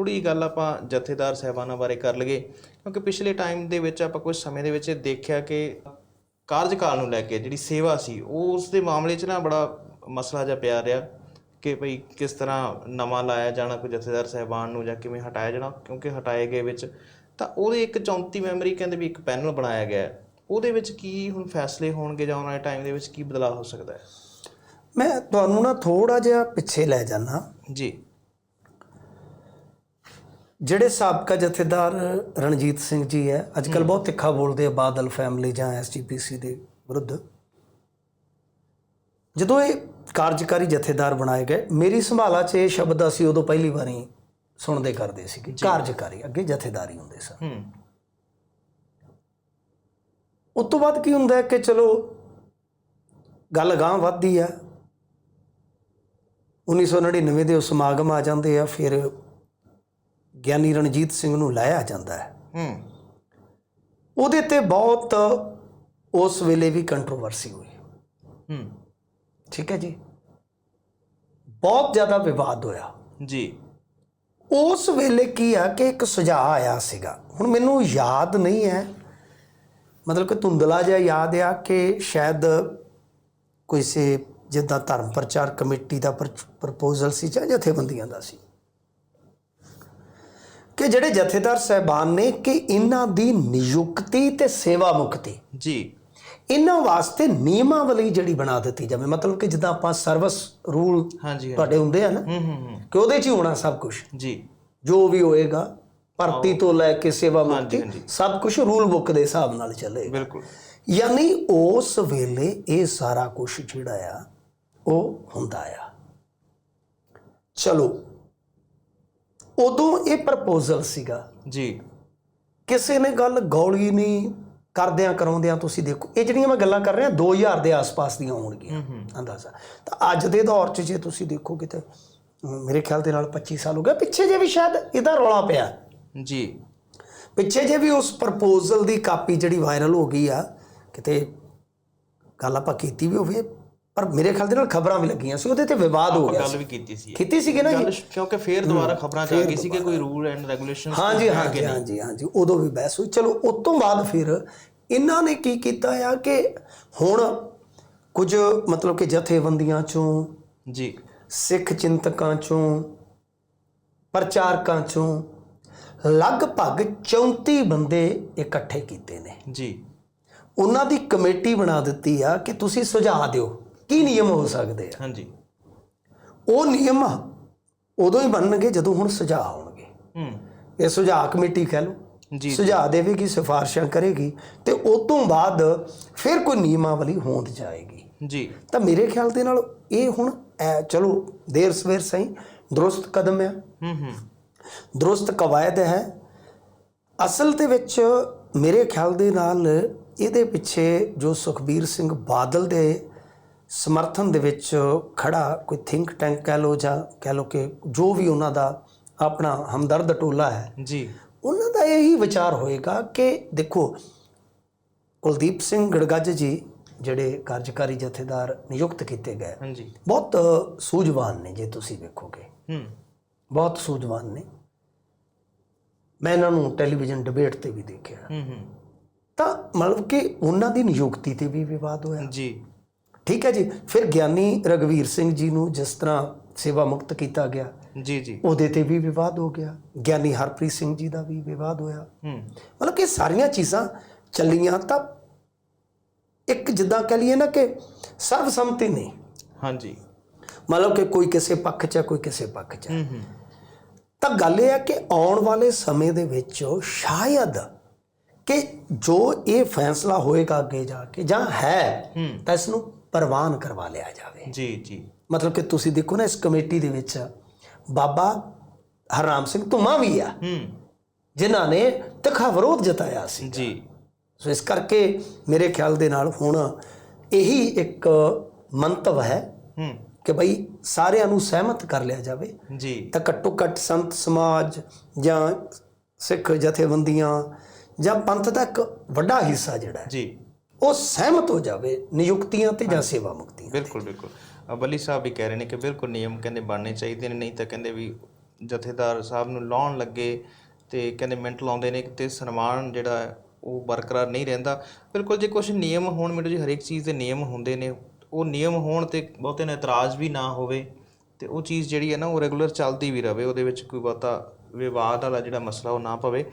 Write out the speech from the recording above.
ਥੋੜੀ ਗੱਲ ਆਪਾਂ ਜਥੇਦਾਰ ਸਹਿਬਾਨਾਂ ਬਾਰੇ ਕਰ ਲਈਏ ਕਿਉਂਕਿ ਪਿਛਲੇ ਟਾਈਮ ਦੇ ਵਿੱਚ ਆਪਾਂ ਕੁਝ ਸਮੇਂ ਦੇ ਵਿੱਚ ਦੇਖਿਆ ਕਿ ਕਾਰਜਕਾਲ ਨੂੰ ਲੈ ਕੇ ਜਿਹੜੀ ਸੇਵਾ ਸੀ ਉਹ ਉਸ ਦੇ ਮਾਮਲੇ 'ਚ ਨਾ ਬੜਾ ਮਸਲਾ ਜਿਹਾ ਪਿਆ ਰਿਹਾ ਕਿ ਭਈ ਕਿਸ ਤਰ੍ਹਾਂ ਨਵਾਂ ਲਾਇਆ ਜਾਣਾ ਕੋਈ ਜਥੇਦਾਰ ਸਹਿਬਾਨ ਨੂੰ ਜਾਂ ਕਿਵੇਂ ਹਟਾਇਆ ਜਾਣਾ ਕਿਉਂਕਿ ਹਟਾਏ ਗਏ ਵਿੱਚ ਤਾਂ ਉਹਦੇ ਇੱਕ 34 ਮੈਂਬਰੀ ਕਹਿੰਦੇ ਵੀ ਇੱਕ ਪੈਨਲ ਬਣਾਇਆ ਗਿਆ। ਉਹਦੇ ਵਿੱਚ ਕੀ ਹੁਣ ਫੈਸਲੇ ਹੋਣਗੇ ਜਾਂ ਆਉਣ ਵਾਲੇ ਟਾਈਮ ਦੇ ਵਿੱਚ ਕੀ ਬਦਲਾਅ ਹੋ ਸਕਦਾ ਹੈ? ਮੈਂ ਤੁਹਾਨੂੰ ਨਾ ਥੋੜਾ ਜਿਹਾ ਪਿੱਛੇ ਲੈ ਜਾਣਾ ਜੀ। ਜਿਹੜੇ ਸਾਬਕਾ ਜਥੇਦਾਰ ਰਣਜੀਤ ਸਿੰਘ ਜੀ ਹੈ ਅੱਜ ਕੱਲ ਬਹੁਤ ਤਿੱਖਾ ਬੋਲਦੇ ਆ ਬਾਦਲ ਫੈਮਿਲੀ ਜਾਂ ਐਸਜੀਪੀਸੀ ਦੇ ਵਿਰੁੱਧ। ਜਦੋਂ ਇਹ ਕਾਰਜਕਾਰੀ ਜਥੇਦਾਰ ਬਣਾਏ ਗਏ ਮੇਰੀ ਸੰਭਾਲਾ 'ਚ ਇਹ ਸ਼ਬਦ ਅਸੀਂ ਉਦੋਂ ਪਹਿਲੀ ਵਾਰੀ ਸੁਣਦੇ ਕਰਦੇ ਸੀ ਕਿ ਕਾਰਜਕਾਰੀ ਅੱਗੇ ਜਥੇਦਾਰੀ ਹੁੰਦੇ ਸਨ। ਉਸ ਤੋਂ ਬਾਅਦ ਕੀ ਹੁੰਦਾ ਕਿ ਚਲੋ ਗੱਲ ਗਾਂ ਵੱਧਦੀ ਆ। 1999 ਦੇ ਉਹ ਸਮਾਗਮ ਆ ਜਾਂਦੇ ਆ ਫਿਰ ਗਿਆਨੀ ਰਣਜੀਤ ਸਿੰਘ ਨੂੰ ਲਾਇਆ ਜਾਂਦਾ ਹੈ। ਹੂੰ। ਉਹਦੇ ਤੇ ਬਹੁਤ ਉਸ ਵੇਲੇ ਵੀ ਕੰਟਰੋਵਰਸੀ ਹੋਈ। ਹੂੰ। ਠੀਕ ਹੈ ਜੀ? ਬਹੁਤ ਜ਼ਿਆਦਾ ਵਿਵਾਦ ਹੋਇਆ। ਜੀ। ਉਸ ਵੇਲੇ ਕੀ ਆ ਕਿ ਇੱਕ ਸੁਝਾਅ ਆਇਆ ਸੀਗਾ। ਹੁਣ ਮੈਨੂੰ ਯਾਦ ਨਹੀਂ ਹੈ। ਮਤਲਬ ਕਿ ਧੁੰਦਲਾ ਜਿਹਾ ਯਾਦ ਆ ਕਿ ਸ਼ਾਇਦ ਕੋਈ ਸੇ ਜਿੱਦਾਂ ਧਰਮ ਪ੍ਰਚਾਰ ਕਮੇਟੀ ਦਾ ਪ੍ਰਪੋਜ਼ਲ ਸੀ ਜਾਂ ਜਥੇਬੰਦੀਆਂ ਦਾ ਸੀ। ਕਿ ਜਿਹੜੇ ਜਥੇਦਾਰ ਸਹਿਬਾਨ ਨੇ ਕਿ ਇਹਨਾਂ ਦੀ ਨਿਯੁਕਤੀ ਤੇ ਸੇਵਾ ਮੁਕਤੀ। ਜੀ। ਇਹਨਾਂ ਵਾਸਤੇ ਨਿਯਮਾਵਲੀ ਜਿਹੜੀ ਬਣਾ ਦਿੱਤੀ ਜਾਵੇ। ਮਤਲਬ ਕਿ ਜਿੱਦਾਂ ਆਪਾਂ ਸਰਵਿਸ ਰੂਲ ਹਾਂਜੀ ਤੁਹਾਡੇ ਹੁੰਦੇ ਆ ਨਾ ਹੂੰ ਹੂੰ ਕਿ ਉਹਦੇ 'ਚ ਹੀ ਹੋਣਾ ਸਭ ਕੁਝ ਜੀ। ਜੋ ਵੀ ਹੋਏਗਾ ਭਰਤੀ ਤੋਂ ਲੈ ਕੇ ਸੇਵਾ ਮੁਕਤੀ। ਸਭ ਕੁਝ ਰੂਲ ਬੁੱਕ ਦੇ ਹਿਸਾਬ ਨਾਲ ਚੱਲੇਗਾ ਬਿਲਕੁਲ। ਯਾਨੀ ਉਸ ਵੇਲੇ ਇਹ ਸਾਰਾ ਕੁਝ ਜਿਹੜਾ ਆ ਉਹ ਹੁੰਦਾ ਆ। ਚਲੋ ਉਦੋਂ ਇਹ ਪ੍ਰਪੋਜ਼ਲ ਸੀਗਾ। ਜੀ। ਕਿਸੇ ਨੇ ਗੱਲ ਗੌਲੀ ਨਹੀਂ ਕਰਦਿਆਂ ਕਰਾਉਂਦਿਆਂ ਤੁਸੀਂ ਦੇਖੋ ਇਹ ਜਿਹੜੀਆਂ ਮੈਂ ਗੱਲਾਂ ਕਰ ਰਿਹਾ 2000 ਦੇ ਆਸ-ਪਾਸ ਦੀਆਂ ਹੋਣਗੀਆਂ। ਅੰਦਾਜ਼ਾ। ਤਾਂ ਅੱਜ ਦੇ ਦੌਰ 'ਚ ਜੇ ਤੁਸੀਂ ਦੇਖੋਗੇ ਤਾਂ ਅਮ, ਮੇਰੇ ਖਿਆਲ ਦੇ ਨਾਲ 25 ਸਾਲ ਹੋ ਗਏ ਪਿੱਛੇ ਜੇ ਵੀ ਸ਼ਾਇਦ ਇਹਦਾ ਰੌਲਾ ਪਿਆ। ਜੀ। ਪਿੱਛੇ ਜੇ ਵੀ ਉਸ ਪ੍ਰਪੋਜ਼ਲ ਦੀ ਕਾਪੀ ਜਿਹੜੀ ਵਾਇਰਲ ਹੋ ਗਈ ਆ ਕਿਤੇ ਗੱਲ ਆਪਾਂ ਕੀਤੀ ਵੀ ਹੋਵੇ ਪਰ ਮੇਰੇ ਖਿਆਲ ਦੇ ਨਾਲ ਖਬਰਾਂ ਵੀ ਲੱਗੀਆਂ ਸੀ ਉਹਦੇ ਤੇ ਵਿਵਾਦ ਹੋ ਗਿਆ ਗੱਲ ਵੀ ਕੀਤੀ ਸੀ ਕੀਤੀ ਸੀਗੀ ਨਾ ਜੀ ਕਿਉਂਕਿ ਫੇਰ ਦੁਬਾਰਾ ਖਬਰਾਂ ਚ ਆ ਗਈ ਸੀ ਕਿ ਕੋਈ ਰੂਲ ਐਂਡ ਰੈਗੂਲੇਸ਼ਨਸ ਹਾਂਜੀ ਹਾਂਜੀ ਹਾਂਜੀ ਹਾਂਜੀ ਉਦੋਂ ਵੀ ਬਹਿਸ ਹੋਈ। ਚਲੋ ਉਸ ਤੋਂ ਬਾਅਦ ਫਿਰ ਇਹਨਾਂ ਨੇ ਕੀ ਕੀਤਾ ਆ ਕਿ ਹੁਣ ਕੁਝ ਮਤਲਬ ਕਿ ਜਥੇਬੰਦੀਆਂ ਚੋਂ ਜੀ। ਸਿੱਖ ਚਿੰਤਕਾਂ ਚੋਂ ਪ੍ਰਚਾਰਕਾਂ ਚੋਂ ਲਗਭਗ 34 ਬੰਦੇ ਇਕੱਠੇ ਕੀਤੇ ਨੇ। ਜੀ। ਉਹਨਾਂ ਦੀ ਕਮੇਟੀ ਬਣਾ ਦਿੱਤੀ ਆ ਕਿ ਤੁਸੀਂ ਸੁਝਾਅ ਦਿਓ। ਕੀ ਨਿਯਮ ਹੋ ਸਕਦੇ ਆ? ਹਾਂਜੀ। ਉਹ ਨਿਯਮ ਉਦੋਂ ਹੀ ਬਣਨਗੇ ਜਦੋਂ ਹੁਣ ਸੁਝਾਅ ਆਉਣਗੇ। ਹੂੰ। ਇਹ ਸੁਝਾਅ ਕਮੇਟੀ ਕਹਿ ਲਓ। ਜੀ ਸੁਝਾਅ ਦੇਵੇਗੀ ਸਿਫਾਰਸ਼ਾਂ ਕਰੇਗੀ ਤੇ ਉਸ ਤੋਂ ਬਾਅਦ ਫਿਰ ਕੋਈ ਨਿਯਮਾਵਲੀ ਹੋਂਦ ਜਾਏਗੀ। ਜੀ। ਤਾਂ ਮੇਰੇ ਖਿਆਲ ਦੇ ਨਾਲ ਇਹ ਹੁਣ ਚਲੋ ਦੇਰ ਸਵੇਰ ਸਹੀ ਦਰੁਸਤ ਕਦਮ ਹੈ ਹੂੰ ਹੂੰ। ਦਰੁਸਤ ਕਵਾਇਦ ਹੈ। ਅਸਲ ਦੇ ਵਿੱਚ ਮੇਰੇ ਖਿਆਲ ਦੇ ਨਾਲ ਇਹਦੇ ਪਿੱਛੇ ਜੋ ਸੁਖਬੀਰ ਸਿੰਘ ਬਾਦਲ ਦੇ ਸਮਰਥਨ ਦੇ ਵਿੱਚ ਖੜਾ ਕੋਈ ਥਿੰਕ ਟੈਂਕ ਕਹਿ ਲੋ ਜਾਂ ਕਹਿ ਲੋ ਕਿ ਜੋ ਵੀ ਉਹਨਾਂ ਦਾ ਆਪਣਾ ਹਮਦਰਦ ਟੋਲਾ ਹੈ ਜੀ। ਉਹਨਾਂ ਦਾ ਇਹੀ ਵਿਚਾਰ ਹੋਏਗਾ ਕਿ ਦੇਖੋ ਕੁਲਦੀਪ ਸਿੰਘ ਗੜਗੱਜ ਜੀ ਜਿਹੜੇ ਕਾਰਜਕਾਰੀ ਜਥੇਦਾਰ ਨਿਯੁਕਤ ਕੀਤੇ ਗਏ ਹਾਂਜੀ। ਬਹੁਤ ਸੂਝਵਾਨ ਨੇ ਜੇ ਤੁਸੀਂ ਵੇਖੋਗੇ। ਹੂੰ। ਬਹੁਤ ਸੂਝਵਾਨ ਨੇ। ਮੈਂ ਇਹਨਾਂ ਨੂੰ ਟੈਲੀਵਿਜ਼ਨ ਡਿਬੇਟ ਤੇ ਵੀ ਦੇਖਿਆ। ਹੂੰ ਹੂੰ। ਤਾਂ ਮਤਲਬ ਕਿ ਉਹਨਾਂ ਦੀ ਨਿਯੁਕਤੀ ਤੇ ਵੀ ਵਿਵਾਦ ਹੋਇਆ। ਜੀ। ਠੀਕ ਹੈ ਜੀ। ਫਿਰ ਗਿਆਨੀ ਰਗਵੀਰ ਸਿੰਘ ਜੀ ਨੂੰ ਜਿਸ ਤਰ੍ਹਾਂ ਸੇਵਾ ਮੁਕਤ ਕੀਤਾ ਗਿਆ ਜੀ ਜੀ। ਉਹਦੇ ਤੇ ਵੀ ਵਿਵਾਦ ਹੋ ਗਿਆ। ਗਿਆਨੀ ਹਰਪ੍ਰੀਤ ਸਿੰਘ ਜੀ ਦਾ ਵੀ ਵਿਵਾਦ ਹੋਇਆ। ਹੂੰ। ਮਤਲਬ ਕਿ ਸਾਰੀਆਂ ਚੀਜ਼ਾਂ ਚੱਲੀਆਂ ਤਾਂ ਇੱਕ ਜਿੱਦਾਂ ਕਹ ਲਈਏ ਨਾ ਕਿ ਸਰਵਸੰਮਤੀ ਨਹੀਂ ਹਾਂਜੀ। ਮਤਲਬ ਕਿ ਕੋਈ ਕਿਸੇ ਪੱਖ 'ਚ ਹੈ ਕੋਈ ਕਿਸੇ ਪੱਖ 'ਚ ਹੂੰ। ਹੂੰ ਤਾਂ ਗੱਲ ਇਹ ਹੈ ਕਿ ਆਉਣ ਵਾਲੇ ਸਮੇਂ ਦੇ ਵਿੱਚ ਸ਼ਾਇਦ ਕਿ ਜੋ ਇਹ ਫੈਸਲਾ ਹੋਏਗਾ ਅੱਗੇ ਜਾ ਕੇ ਜਾਂ ਹੈ। ਤਾਂ ਇਸ ਨੂੰ ਪ੍ਰਵਾਨ ਕਰਵਾ ਲਿਆ ਜਾਵੇ। ਜੀ ਜੀ। ਮਤਲਬ ਕਿ ਤੁਸੀਂ ਦੇਖੋ ਨਾ ਇਸ ਕਮੇਟੀ ਦੇ ਵਿੱਚ ਬਾਬਾ ਹਰਨਾਮ ਸਿੰਘ ਧੁਮਾ ਵੀ ਆ। ਹੂੰ। ਜਿਨ੍ਹਾਂ ਨੇ ਤਿੱਖਾ ਵਿਰੋਧ ਜਤਾਇਆ ਸੀ। ਜੀ। ਸੋ ਇਸ ਕਰਕੇ ਮੇਰੇ ਖਿਆਲ ਦੇ ਨਾਲ ਹੁਣ ਇਹੀ ਇੱਕ ਮੰਤਵ ਹੈ ਹੂੰ। ਕਿ ਭਈ ਸਾਰਿਆਂ ਨੂੰ ਸਹਿਮਤ ਕਰ ਲਿਆ ਜਾਵੇ। ਜੀ। ਤਾਂ ਘੱਟੋ ਘੱਟ ਸੰਤ ਸਮਾਜ ਜਾਂ ਸਿੱਖ ਜਥੇਬੰਦੀਆਂ ਜਾਂ ਪੰਥ ਦਾ ਇੱਕ ਵੱਡਾ ਹਿੱਸਾ ਜਿਹੜਾ ਹੈ। ਜੀ। ਉਹ ਸਹਿਮਤ ਹੋ ਜਾਵੇ ਨਿਯੁਕਤੀਆਂ ਤੇ ਜਾਂ ਸੇਵਾ ਮੁਕਤੀਆਂ ਬਿਲਕੁਲ ਬਿਲਕੁਲ। ਅ, ਬੱਲੀ ਸਾਹਿਬ ਵੀ ਕਹਿ ਰਹੇ ਨੇ ਕਿ ਬਿਲਕੁਲ ਨਿਯਮ ਕਹਿੰਦੇ ਬਣਨੇ ਚਾਹੀਦੇ ਨੇ ਨਹੀਂ ਤਾਂ ਕਹਿੰਦੇ ਵੀ ਜਥੇਦਾਰ ਸਾਹਿਬ ਨੂੰ ਲਾਉਣ ਲੱਗੇ ਤੇ ਕਹਿੰਦੇ ਮਿੰਟ ਲਾਉਂਦੇ ਨੇ ਤੇ ਸਨਮਾਨ ਜਿਹੜਾ ਉਹ ਬਰਕਰਾਰ ਨਹੀਂ ਰਹਿੰਦਾ। ਬਿਲਕੁਲ ਜੇ ਕੁਝ ਨਿਯਮ ਹੋਣ ਮੈਨੂੰ ਜੀ ਹਰੇਕ ਚੀਜ਼ ਦੇ ਨਿਯਮ ਹੁੰਦੇ ਨੇ ਉਹ ਨਿਯਮ ਹੋਣ ਤੇ ਬਹੁਤੇ ਨੂੰ ਇਤਰਾਜ਼ ਵੀ ਨਾ ਹੋਵੇ ਤੇ ਉਹ ਚੀਜ਼ ਜਿਹੜੀ ਹੈ ਨਾ ਉਹ ਰੈਗੂਲਰ ਚੱਲਦੀ ਵੀ ਰਵੇ ਉਹਦੇ ਵਿੱਚ ਕੋਈ ਬਹੁਤਾ ਵਿਵਾਦ ਵਾਲਾ ਜਿਹੜਾ ਮਸਲਾ ਉਹ ਨਾ ਪਵੇ।